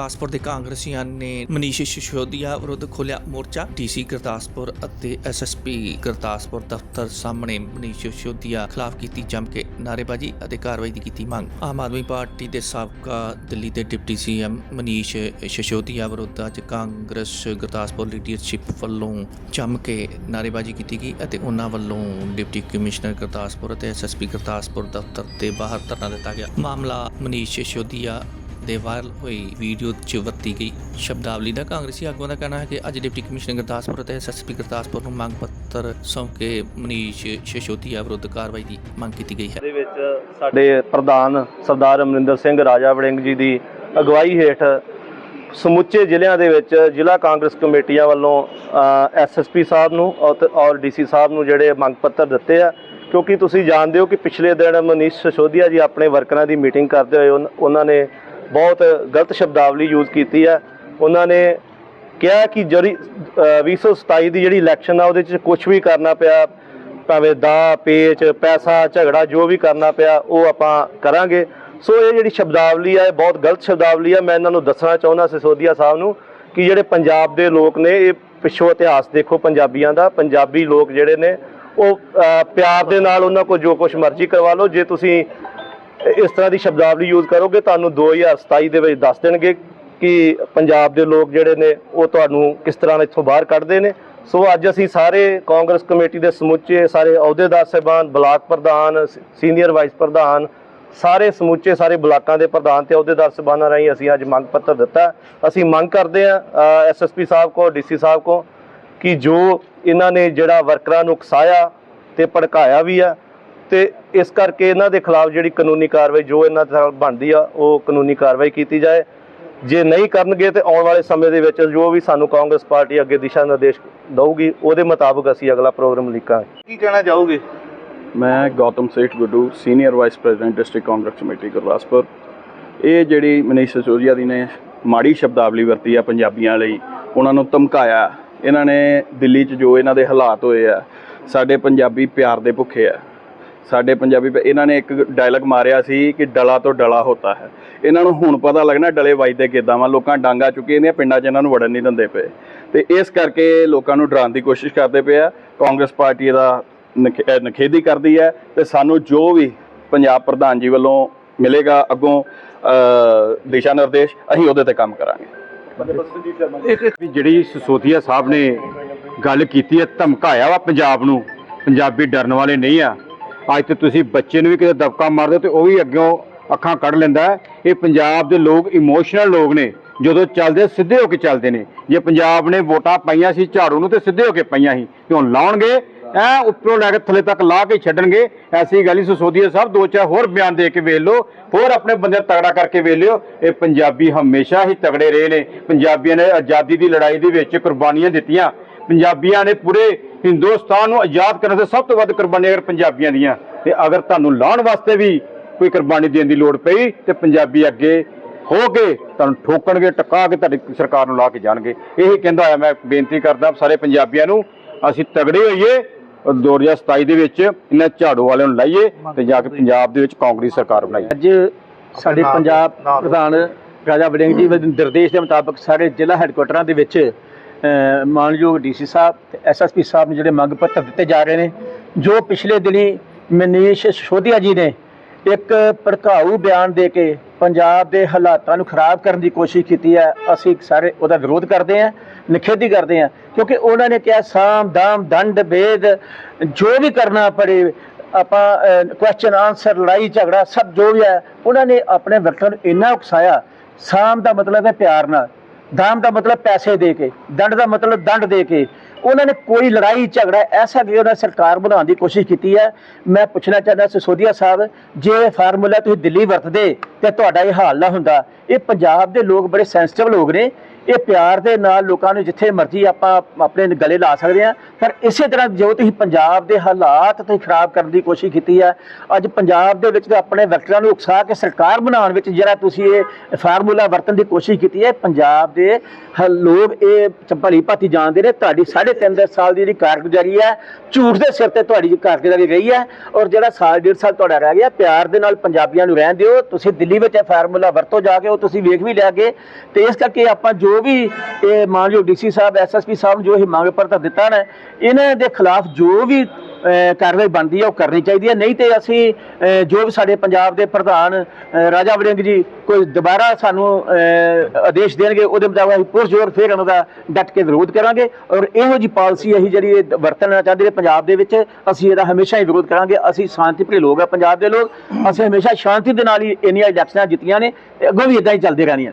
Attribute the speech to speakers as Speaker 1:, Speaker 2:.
Speaker 1: ਗੁਰਦਾਸਪੁਰ ਦੇ ਕਾਂਗਰਸੀਆਂ ਨੇ ਮਨੀਸ਼ ਸਿਸੋਦੀਆ ਵਿਰੁੱਧ ਖੋਲਿਆ ਮੋਰਚਾ। ਡੀਸੀ ਗੁਰਦਾਸਪੁਰ ਅਤੇ ਐਸਐਸਪੀ ਗੁਰਦਾਸਪੁਰ ਦਫ਼ਤਰ ਸਾਹਮਣੇ ਮਨੀਸ਼ ਸਿਸੋਦੀਆ ਖਿਲਾਫ ਕੀਤੀ ਜੰਮ ਕੇ ਨਾਅਰੇਬਾਜ਼ੀ ਅਤੇ ਕਾਰਵਾਈ ਦੀ ਕੀਤੀ ਮੰਗ। ਆਮ ਆਦਮੀ ਪਾਰਟੀ ਦੇ ਸਾਬਕਾ ਦਿੱਲੀ ਦੇ ਡਿਪਟੀ ਸੀਐਮ ਮਨੀਸ਼ ਸਿਸੋਦੀਆ ਵਿਰੁੱਧ ਅੱਜ ਕਾਂਗਰਸ ਗੁਰਦਾਸਪੁਰ ਲੀਡਰਸ਼ਿਪ ਵੱਲੋਂ ਜੰਮ ਕੇ ਨਾਅਰੇਬਾਜ਼ੀ ਕੀਤੀ ਗਈ ਅਤੇ ਉਹਨਾਂ ਵੱਲੋਂ ਡਿਪਟੀ ਕਮਿਸ਼ਨਰ ਗੁਰਦਾਸਪੁਰ ਅਤੇ ਐਸਐਸਪੀ ਗੁਰਦਾਸਪੁਰ ਦਫ਼ਤਰ ਦੇ ਬਾਹਰ ਧਰਨਾ ਦਿੱਤਾ ਗਿਆ। ਮਾਮਲਾ ਮਨੀਸ਼ ਸਿਸੋਦੀਆ ਦੇ ਵਾਇਰਲ ਹੋਈ ਵੀਡੀਓ 'ਚ ਵਰਤੀ ਗਈ। ਸ਼ਬਦਾਵਲੀ ਦਾ ਕਾਂਗਰਸੀ ਆਗੂਆਂ ਦਾ ਕਹਿਣਾ ਹੈ ਕਿ ਅੱਜ ਡਿਪਟੀ ਕਮਿਸ਼ਨਰ ਗੁਰਦਾਸਪੁਰ ਅਤੇ ਐਸਐਸਪੀ ਗੁਰਦਾਸਪੁਰ ਨੂੰ ਮੰਗ ਪੱਤਰ ਸੌਂਪ ਕੇ ਮਨੀਸ਼ ਸਿਸੋਦੀਆ ਵਿਰੁੱਧ ਕਾਰਵਾਈ ਦੀ ਮੰਗ ਕੀਤੀ ਗਈ ਹੈ।
Speaker 2: ਦੇ ਵਿੱਚ ਸਾਡੇ ਪ੍ਰਧਾਨ ਸਰਦਾਰ ਅਮਰਿੰਦਰ ਸਿੰਘ, ਰਾਜਾ ਵੜਿੰਗ ਜੀ ਦੀ ਅਗਵਾਈ ਹੇਠ ਸਮੁੱਚੇ ਜ਼ਿਲ੍ਹਿਆਂ ਦੇ ਵਿੱਚ ਜ਼ਿਲ੍ਹਾ ਕਾਂਗਰਸ ਕਮੇਟੀਆਂ ਵੱਲੋਂ ਐਸਐਸਪੀ ਸਾਹਿਬ ਨੂੰ ਔਰ- ਔਰ ਡੀਸੀ ਸਾਹਿਬ ਨੂੰ ਜਿਹੜੇ ਮੰਗ ਪੱਤਰ ਦਿੱਤੇ ਆ, ਕਿਉਂਕਿ ਤੁਸੀਂ ਜਾਣਦੇ ਹੋ ਕਿ ਪਿਛਲੇ ਦਿਨ ਮਨੀਸ਼ ਸਸ਼ੋਦੀਆ ਜੀ ਆਪਣੇ ਵਰਕਰਾਂ ਦੀ ਮੀਟਿੰਗ ਕਰਦੇ ਹੋਏ ਉਹਨਾਂ ਨੇ ਬਹੁਤ ਗਲਤ ਸ਼ਬਦਾਵਲੀ ਯੂਜ਼ ਕੀਤੀ ਹੈ ਉਹਨਾਂ ਨੇ ਕਿਹਾ ਕਿ ਜਿਹੜੀ ਅ, 2027 ਦੀ ਜਿਹੜੀ ਇਲੈਕਸ਼ਨ ਆ ਉਹਦੇ 'ਚ ਕੁਝ ਵੀ ਕਰਨਾ ਪਿਆ ਭਾਵੇਂ ਦਾ ਪੇਚ ਪੈਸਾ ਝਗੜਾ ਜੋ ਵੀ ਕਰਨਾ ਪਿਆ ਉਹ ਆਪਾਂ ਕਰਾਂਗੇ। ਸੋ ਇਹ ਜਿਹੜੀ ਸ਼ਬਦਾਵਲੀ ਆ ਇਹ ਬਹੁਤ ਗਲਤ ਸ਼ਬਦਾਵਲੀ ਆ। ਮੈਂ ਇਹਨਾਂ ਨੂੰ ਦੱਸਣਾ ਚਾਹੁੰਦਾ ਸਿਸੋਦੀਆ ਸਾਹਿਬ ਨੂੰ ਕਿ ਜਿਹੜੇ ਪੰਜਾਬ ਦੇ ਲੋਕ ਨੇ ਇਹ ਪਿਛੋ ਇਤਿਹਾਸ ਦੇਖੋ ਪੰਜਾਬੀਆਂ ਦਾ। ਪੰਜਾਬੀ ਲੋਕ ਜਿਹੜੇ ਨੇ ਉਹ ਪਿਆਰ ਦੇ ਨਾਲ ਉਹਨਾਂ ਕੋਲ ਜੋ ਕੁਝ ਮਰਜ਼ੀ ਕਰਵਾ ਲਓ। ਜੇ ਤੁਸੀਂ ਇਸ ਤਰ੍ਹਾਂ ਦੀ ਸ਼ਬਦਾਵਲੀ ਯੂਜ਼ ਕਰੋਗੇ, ਤੁਹਾਨੂੰ 2027 ਦੇ ਵਿੱਚ ਦੱਸ ਦੇਣਗੇ ਕਿ ਪੰਜਾਬ ਦੇ ਲੋਕ ਜਿਹੜੇ ਨੇ, ਉਹ ਤੁਹਾਨੂੰ ਕਿਸ ਤਰ੍ਹਾਂ ਇੱਥੋਂ ਬਾਹਰ ਕੱਢਦੇ ਨੇ। ਸੋ ਅੱਜ ਅਸੀਂ ਸਾਰੇ ਕਾਂਗਰਸ ਕਮੇਟੀ ਦੇ ਸਮੁੱਚੇ, ਸਾਰੇ ਅਹੁਦੇਦਾਰ ਸਾਹਿਬਾਨ, ਬਲਾਕ ਪ੍ਰਧਾਨ, ਸੀਨੀਅਰ ਵਾਈਸ ਪ੍ਰਧਾਨ, ਸਾਰੇ ਸਮੁੱਚੇ, ਸਾਰੇ ਬਲਾਕਾਂ ਦੇ ਪ੍ਰਧਾਨ ਤੇ ਅਹੁਦੇਦਾਰ ਸਾਹਿਬਾਨਾਂ ਰਾਹੀਂ ਅਸੀਂ ਅੱਜ ਮੰਗ ਪੱਤਰ ਦਿੱਤਾ। ਅਸੀਂ ਮੰਗ ਕਰਦੇ ਹਾਂ ਐਸਐਸਪੀ ਸਾਹਿਬ ਕੋ ਡੀਸੀ ਸਾਹਿਬ ਕੋ, ਕਿ ਜੋ ਇਹਨਾਂ ਨੇ ਜਿਹੜਾ ਵਰਕਰਾਂ ਨੂੰ ਉਕਸਾਇਆ ਤੇ ਭੜਕਾਇਆ ਵੀ ਆ ਤੇ ਇਸ ਕਰਕੇ ਇਹਨਾਂ ਦੇ ਖਿਲਾਫ ਜਿਹੜੀ ਕਾਨੂੰਨੀ ਕਾਰਵਾਈ ਜੋ ਇਹਨਾਂ ਦੇ ਨਾਲ ਬਣਦੀ ਆ ਉਹ ਕਾਨੂੰਨੀ ਕਾਰਵਾਈ ਕੀਤੀ ਜਾਏ। ਜੇ ਨਹੀਂ ਕਰਨਗੇ ਤੇ ਆਉਣ ਵਾਲੇ ਸਮੇਂ ਦੇ ਵਿੱਚ ਜੋ ਵੀ ਸਾਨੂੰ ਕਾਂਗਰਸ ਪਾਰਟੀ ਅੱਗੇ ਦਿਸ਼ਾ ਨਿਰਦੇਸ਼ ਦਊਗੀ ਉਹਦੇ ਮੁਤਾਬਕ ਅਸੀਂ ਅਗਲਾ ਪ੍ਰੋਗਰਾਮ ਲਿਖਾਂਗੇ।
Speaker 3: ਕੀ ਕਹਿਣਾ ਚਾਹੋਗੇ?
Speaker 4: ਮੈਂ Gautam Seth Guddu senior vice president district Congress committee Gurdaspur. ਇਹ ਜਿਹੜੀ ਮਨੀਸ਼ ਸਿਸੋਦੀਆ ਦੀ ਨੇ ਮਾੜੀ ਸ਼ਬਦਾਵਲੀ ਵਰਤੀ ਆ ਪੰਜਾਬੀਆਂ ਲਈ ਉਹਨਾਂ ਨੂੰ ਧਮਕਾਇਆ। ਇਹਨਾਂ ਨੇ ਦਿੱਲੀ 'ਚ ਜੋ ਇਹਨਾਂ ਦੇ ਹਾਲਾਤ ਹੋਏ ਆ ਸਾਡੇ ਪੰਜਾਬੀ ਪਿਆਰ ਦੇ ਭੁੱਖੇ ਆ। ਸਾਡੇ ਪੰਜਾਬੀ ਇਹਨਾਂ ਨੇ ਇੱਕ ਡਾਇਲੌਗ ਮਾਰਿਆ ਸੀ ਕਿ ਡਲਾ ਤੋਂ ਡਲਾ ਹੋਤਾ ਹੈ। ਇਹਨਾਂ ਨੂੰ ਹੁਣ ਪਤਾ ਲੱਗਣਾ ਡਲੇ ਵੱਜਦੇ ਕਿੱਦਾਂ ਵਾ। ਲੋਕਾਂ ਡਾਂਗਾ ਚੁੱਕੇ ਨੇ ਪਿੰਡਾਂ 'ਚ ਇਹਨਾਂ ਨੂੰ ਵੜਨ ਨਹੀਂ ਦਿੰਦੇ ਪਏ। ਤੇ ਇਸ ਕਰਕੇ ਲੋਕਾਂ ਨੂੰ ਡਰਾਉਣ ਦੀ ਕੋਸ਼ਿਸ਼ ਕਰਦੇ ਪਏ ਆ। ਕਾਂਗਰਸ ਪਾਰਟੀ ਇਹਦਾ ਨਖ- ਅਹ ਨਖੇਦੀ ਕਰਦੀ ਹੈ ਤੇ ਸਾਨੂੰ ਜੋ ਵੀ ਪੰਜਾਬ ਪ੍ਰਧਾਨ ਜੀ ਵੱਲੋਂ ਮਿਲੇਗਾ ਅੱਗੋਂ ਦਿਸ਼ਾ ਨਿਰਦੇਸ਼, ਅਸੀਂ ਉਹਦੇ ਤੇ ਕੰਮ ਕਰਾਂਗੇ।
Speaker 5: ਇੱਕ ਜਿਹੜੀ ਸਸੋਦੀਆ ਸਾਹਿਬ ਨੇ ਗੱਲ ਕੀਤੀ ਹੈ, ਧਮਕਾਇਆ ਵਾ ਪੰਜਾਬ ਨੂੰ। ਪੰਜਾਬੀ ਡਰਨ ਵਾਲੇ ਨਹੀਂ ਆ। ਅੱਜ ਤੇ ਤੁਸੀਂ ਬੱਚੇ ਨੂੰ ਵੀ ਕਿਤੇ ਦਬਕਾ ਮਾਰਦੇ ਹੋ ਤੇ ਉਹ ਵੀ ਅੱਗੋਂ ਅੱਖਾਂ ਕੱਢ ਲੈਂਦਾ ਇਹ ਪੰਜਾਬ ਦੇ ਲੋਕ ਇਮੋਸ਼ਨਲ ਲੋਕ ਨੇ, ਜਦੋਂ ਚੱਲਦੇ ਸਿੱਧੇ ਹੋ ਕੇ ਚੱਲਦੇ ਨੇ। ਜੇ ਪੰਜਾਬ ਨੇ ਵੋਟਾਂ ਪਾਈਆਂ ਸੀ ਝਾੜੂ ਨੂੰ ਤੇ ਸਿੱਧੇ ਹੋ ਕੇ ਪਾਈਆਂ ਸੀ, ਤੇ ਹੁਣ ਲਾਉਣਗੇ, ਐ ਉੱਪਰੋਂ ਲੈ ਕੇ ਥੱਲੇ ਤੱਕ ਲਾ ਕੇ ਛੱਡਣਗੇ। ਐਸੀ ਗੱਲ ਹੀ ਸਸੋਦੀਆ ਸਾਹਿਬ, ਦੋ ਚਾਰ ਹੋਰ ਬਿਆਨ ਦੇ ਕੇ ਵੇਖ ਲਓ, ਹੋਰ ਆਪਣੇ ਬੰਦੇ ਤਗੜਾ ਕਰਕੇ ਵੇਖ ਲਿਓ। ਇਹ ਪੰਜਾਬੀ ਹਮੇਸ਼ਾ ਹੀ ਤਗੜੇ ਰਹੇ ਨੇ। ਪੰਜਾਬੀਆਂ ਨੇ ਆਜ਼ਾਦੀ ਦੀ ਲੜਾਈ ਦੇ ਵਿੱਚ ਕੁਰਬਾਨੀਆਂ ਦਿੱਤੀਆਂ। ਪੰਜਾਬੀਆਂ ਨੇ ਪੂਰੇ ਹਿੰਦੁਸਤਾਨ ਨੂੰ ਆਜ਼ਾਦ ਕਰਨ ਦੇ ਸਭ ਤੋਂ ਵੱਧ ਕੁਰਬਾਨੀਆਂ ਅਗਰ ਪੰਜਾਬੀਆਂ ਦੀਆਂ ਤੇ ਅਗਰ ਤੁਹਾਨੂੰ ਲਾਉਣ ਵਾਸਤੇ ਵੀ ਕੋਈ ਕੁਰਬਾਨੀ ਦੇਣ ਦੀ ਲੋੜ ਪਈ ਤੇ ਪੰਜਾਬੀ ਅੱਗੇ ਹੋ ਕੇ ਤੁਹਾਨੂੰ ਠੋਕਣਗੇ ਟਕਾ ਕੇ ਤੁਹਾਡੀ ਸਰਕਾਰ ਨੂੰ ਲਾ ਕੇ ਜਾਣਗੇ। ਇਹੀ ਕਹਿੰਦਾ ਹੋਇਆ ਮੈਂ ਬੇਨਤੀ ਕਰਦਾ ਸਾਰੇ ਪੰਜਾਬੀਆਂ ਨੂੰ ਅਸੀਂ ਤਗੜੇ ਹੋਈਏ ਔਰ 2027 ਦੇ ਵਿੱਚ ਇਹਨਾਂ ਝਾੜੂ ਵਾਲਿਆਂ ਨੂੰ ਲਾਈਏ ਤੇ ਜਾ ਕੇ ਪੰਜਾਬ ਦੇ ਵਿੱਚ ਕਾਂਗਰਸ ਸਰਕਾਰ ਬਣਾਈਏ
Speaker 6: ਅੱਜ ਸਾਡੇ ਪੰਜਾਬ ਪ੍ਰਧਾਨ ਰਾਜਾ ਵੜਿੰਗ ਜੀ ਦੇ ਨਿਰਦੇਸ਼ ਦੇ ਮੁਤਾਬਕ ਸਾਰੇ ਜ਼ਿਲ੍ਹਾ ਹੈੱਡਕੁਆਟਰਾਂ ਦੇ ਵਿੱਚ ਮਾਨਯੋਗ ਡੀਸੀ ਸਾਹਿਬ ਤੇ ਐਸਐਸਪੀ ਸਾਹਿਬ ਨੂੰ ਜਿਹੜੇ ਮੰਗ ਪੱਤਰ ਦਿੱਤੇ ਜਾ ਰਹੇ ਨੇ, ਜੋ ਪਿਛਲੇ ਦਿਨੀ ਮਨੀਸ਼ ਸਿਸੋਦੀਆ ਜੀ ਨੇ ਇੱਕ ਭੜਕਾਊ ਬਿਆਨ ਦੇ ਕੇ ਪੰਜਾਬ ਦੇ ਹਾਲਾਤਾਂ ਨੂੰ ਖਰਾਬ ਕਰਨ ਦੀ ਕੋਸ਼ਿਸ਼ ਕੀਤੀ ਹੈ, ਅਸੀਂ ਸਾਰੇ ਉਹਦਾ ਵਿਰੋਧ ਕਰਦੇ ਹਾਂ, ਨਿਖੇਧੀ ਕਰਦੇ ਹਾਂ, ਕਿਉਂਕਿ ਉਹਨਾਂ ਨੇ ਕਿਹਾ ਸਾਮ ਦਾਮ ਦੰਡ ਭੇਦ ਜੋ ਵੀ ਕਰਨਾ ਪੜੇ, ਆਪਾਂ ਕੁਐਸਚਨ ਆਨਸਰ ਲੜਾਈ ਝਗੜਾ ਸਭ ਜੋ ਵੀ ਹੈ, ਉਹਨਾਂ ਨੇ ਆਪਣੇ ਵਰਕਰਾਂ ਨੂੰ ਇੰਨਾ ਉਕਸਾਇਆ, ਸਾਮ ਦਾ ਮਤਲਬ ਹੈ ਪਿਆਰ ਨਾਲ। ਦਾਮ ਦਾ ਮਤਲਬ ਪੈਸੇ ਦੇ ਕੇ, ਦੰਡ ਦਾ ਮਤਲਬ ਦੰਡ ਦੇ ਕੇ। ਉਹਨਾਂ ਨੇ ਕੋਈ ਲੜਾਈ, ਝਗੜਾ ਐਸਾ ਕਿ ਉਹਨਾਂ ਸਰਕਾਰ ਬਣਾਉਣ ਦੀ ਕੋਸ਼ਿਸ਼ ਕੀਤੀ ਹੈ। ਮੈਂ ਪੁੱਛਣਾ ਚਾਹੁੰਦਾ ਸਿਸੋਦੀਆ ਸਾਹਿਬ, ਜੇ ਇਹ ਫਾਰਮੂਲਾ ਤੁਸੀਂ ਦਿੱਲੀ ਵਰਤਦੇ ਤੇ ਤੁਹਾਡਾ ਇਹ ਹਾਲ ਨਾ ਹੁੰਦਾ। ਇਹ ਪੰਜਾਬ ਦੇ ਲੋਕ ਬੜੇ ਸੈਂਸਿਟਿਵ ਲੋਕ ਨੇ। ਇਹ ਪਿਆਰ ਦੇ ਨਾਲ ਲੋਕਾਂ ਨੂੰ ਜਿੱਥੇ ਮਰਜ਼ੀ ਆਪਾਂ ਆਪਣੇ ਗਲੇ ਲਾ ਸਕਦੇ ਆ ਪਰ ਇਸੇ ਤਰ੍ਹਾਂ ਜੋ ਤੁਸੀਂ ਪੰਜਾਬ ਦੇ ਹਾਲਾਤ ਤੁਸੀਂ ਖਰਾਬ ਕਰਨ ਦੀ ਕੋਸ਼ਿਸ਼ ਕੀਤੀ ਹੈ, ਅੱਜ ਪੰਜਾਬ ਦੇ ਵਿੱਚ ਆਪਣੇ ਵਰਕਰਾਂ ਨੂੰ ਉਕਸਾ ਕੇ ਸਰਕਾਰ ਬਣਾਉਣ ਵਿੱਚ ਜਿਹੜਾ ਤੁਸੀਂ ਇਹ ਫਾਰਮੂਲਾ ਵਰਤਣ ਦੀ ਕੋਸ਼ਿਸ਼ ਕੀਤੀ ਹੈ, ਪੰਜਾਬ ਦੇ ਹ- ਲੋਕ ਇਹ ਭਲੀ ਭਾਤੀ ਜਾਣਦੇ ਨੇ, ਤੁਹਾਡੀ 3.5 ਸਾਲ ਦੀ ਜਿਹੜੀ ਕਾਰਗੁਜ਼ਾਰੀ ਹੈ, ਝੂਠ ਦੇ ਸਿਰ ਤੇ ਤੁਹਾਡੀ ਕਾਰਗੁਜ਼ਾਰੀ ਰਹੀ ਹੈ ਔਰ ਜਿਹੜਾ ਸਾਲ, ਡੇਢ ਸਾਲ ਤੁਹਾਡਾ ਰਹਿ ਗਿਆ, ਪਿਆਰ ਦੇ ਨਾਲ ਪੰਜਾਬੀਆਂ ਨੂੰ ਰਹਿਣ ਦਿਓ, ਤੁਸੀਂ ਦਿੱਲੀ ਵਿੱਚ ਇਹ ਫਾਰਮੂਲਾ ਵਰਤੋ ਜਾ ਕੇ ਉਹ ਤੁਸੀਂ ਵੇਖ ਵੀ ਲਿਆ ਕੇ ਤੇ ਇਸ ਕਰਕੇ ਆਪਾਂ ਜੋ ਜੋ ਵੀ ਇਹ ਮਾਨਯੋਗ ਡੀਸੀ ਸਾਹਿਬ ਐਸਐਸਪੀ ਸਾਹਿਬ ਨੂੰ ਜੋ ਇਹ ਮੰਗ ਪੱਤਰ ਦਿੱਤਾ ਨਾ, ਇਹਨਾਂ ਦੇ ਖਿਲਾਫ ਜੋ ਵੀ ਕਾਰਵਾਈ ਬਣਦੀ ਹੈ ਉਹ ਕਰਨੀ ਚਾਹੀਦੀ ਹੈ ਨਹੀਂ ਤੇ ਅਸੀਂ ਜੋ ਵੀ ਸਾਡੇ ਪੰਜਾਬ ਦੇ ਪ੍ਰਧਾਨ ਰਾਜਾ ਵੜਿੰਗ ਜੀ ਕੋਈ ਦੁਬਾਰਾ ਸਾਨੂੰ ਆਦੇਸ਼ ਦੇਣਗੇ, ਉਹਦੇ ਮੁਤਾਬਕ ਅਸੀਂ ਪੁਰਜ਼ੋਰ ਫਿਰ ਉਹਨਾਂ ਦਾ ਡਟ ਕੇ ਵਿਰੋਧ ਕਰਾਂਗੇ। ਔਰ ਇਹੋ ਜੀ ਪਾਲਿਸੀ ਅਸੀਂ ਜਿਹੜੀ ਇਹ ਵਰਤਣਾ ਚਾਹੁੰਦੇ ਨੇ ਪੰਜਾਬ ਦੇ ਵਿੱਚ, ਅਸੀਂ ਇਹਦਾ ਹਮੇਸ਼ਾ ਹੀ ਵਿਰੋਧ ਕਰਾਂਗੇ। ਅਸੀਂ ਸ਼ਾਂਤੀਪ੍ਰਿय ਲੋਕ ਆ ਪੰਜਾਬ ਦੇ ਲੋਕ। ਅਸੀਂ ਹਮੇਸ਼ਾ ਸ਼ਾਂਤੀ ਦੇ ਨਾਲ ਹੀ ਇੰਨੀਆਂ ਇਲੈਕਸ਼ਨਾਂ ਜਿੱਤੀਆਂ ਨੇ, ਤੇ ਅੱਗੋਂ ਵੀ ਇਦਾਂ ਹੀ ਚੱਲਦੇ ਰਹਿਣੀਆਂ